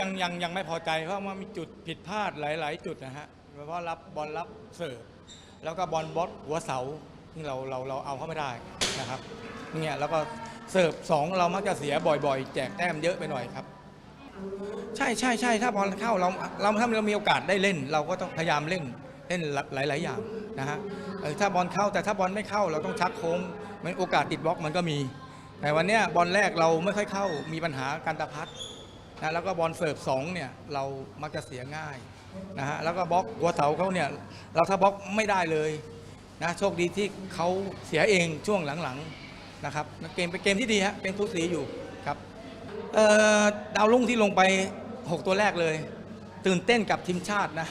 ยังยังยังไม่พอใจเพราะว่ามีจุดผิดพลาดหลาย ๆ จุดนะฮะเพราะรับบอลรับเสิร์ฟแล้วก็บอลบล็อกหัวเสาที่เราเราเราเอาเข้าไม่ได้นะครับเนี่ยแล้วก็เสิร์ฟสองเรามักจะเสียบ่อย ๆ แจกแต้มเยอะไปหน่อยครับ ใช่ใช่ใช่ถ้าบอลเข้าเราเราถ้าเรามีโอกาสได้เล่น เราก็ต้องพยายามเล่นเล่นหลาย ๆ อย่างนะฮะถ้าบอลเข้าแต่ถ้าบอลไม่เข้าเราต้องชักโค้งมันโอกาสติดบล็อกมันก็มี แต่วันเนี้ยบอลแรกเราไม่ค่อยเข้ามีปัญหาการตะพัด นะแล้วก็บอลเสิร์ฟสองเนี่ยเรามักจะเสียง่ายนะฮะแล้วก็บล็อกหัวเสาเขาเนี่ยเราถ้าบล็อกไม่ได้เลยนะโชคดีที่เขาเสียเองช่วงหลังๆนะครับเกมเป็นเกมที่ดีฮะเป็นทุกสีอยู่ครับดาวรุ่งที่ลงไป 6 ตัวแรกเลย ตื่นเต้นกับทีมชาตินะ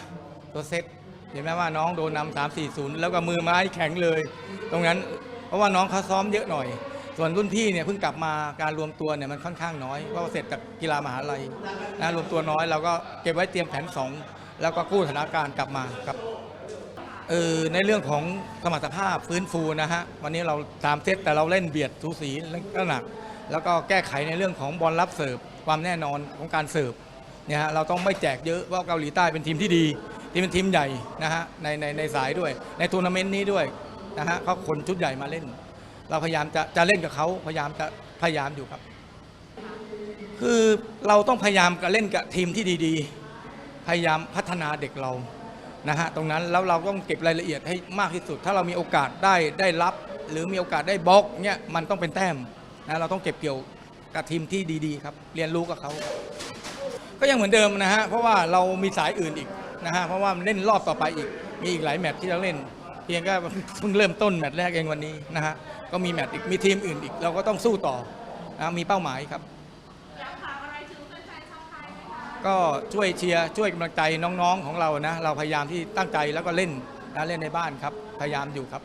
ตัวเซตเห็นไหมว่าน้องโดนนำ3 4 0แล้วก็มือไม้แข็งเลย ตรงนั้นเพราะว่าน้องเขาซ้อมเยอะหน่อย ส่วนรุ่นพี่เนี่ยเพิ่งกลับมาการรวมตัวเนี่ยมันค่อนข้างน้อยเพราะว่าเสร็จจากกีฬามหาลัยนะรวมตัวน้อยเราก็เก็บไว้เตรียมแผนสองแล้วก็กู้สถานการณ์กลับมาครับเออในเรื่องของสมรรถภาพฟื้นฟูนะฮะวันนี้เราตามเซตแต่เราเล่นเบียดสูสีและหนัก แล้วก็แก้ไขในเรื่องของบอลรับเสิร์ฟความแน่นอนของการเสิร์ฟเนี่ยฮะเราต้องไม่แจกเยอะเพราะเกาหลีใต้เป็นทีมที่ดีที่เป็นทีมใหญ่นะฮะในในในสายด้วย ในทัวร์นาเมนต์นี้ด้วยนะฮะเขาคนชุดใหญ่มาเล่น เราพยายามจะจะเล่นกับเขาพยายามจะพยายามอยู่ครับ คือเราต้องพยายามกับเล่นกับทีมที่ดีๆ พยายามพัฒนาเด็กเรานะฮะตรงนั้นแล้วเราต้องเก็บรายละเอียดให้มากที่สุด ถ้าเรามีโอกาสได้ได้รับ หรือมีโอกาสได้บล็อกเนี่ยมันต้องเป็นแต้มนะเราต้องเก็บเกี่ยวกับทีมที่ดีๆครับเรียนรู้กับเขาก็ยังเหมือนเดิมนะฮะเพราะว่าเรามีสายอื่นอีกนะฮะเพราะว่าเล่นรอบต่อไปอีกมีอีกหลายแมตช์ที่เราเล่น เพียงก็เพิ่งเริ่มต้นแมตช์แรกเองวันนี้นะฮะก็มีแมตช์อีกมีทีมอื่นอีกเราก็ต้องสู้ต่อนะมีเป้าหมายครับ ก็ช่วยเชียร์ช่วยกำลังใจน้องๆของเรานะเราพยายามที่ตั้งใจแล้วก็เล่นนะเล่นในบ้านครับพยายามอยู่ครับ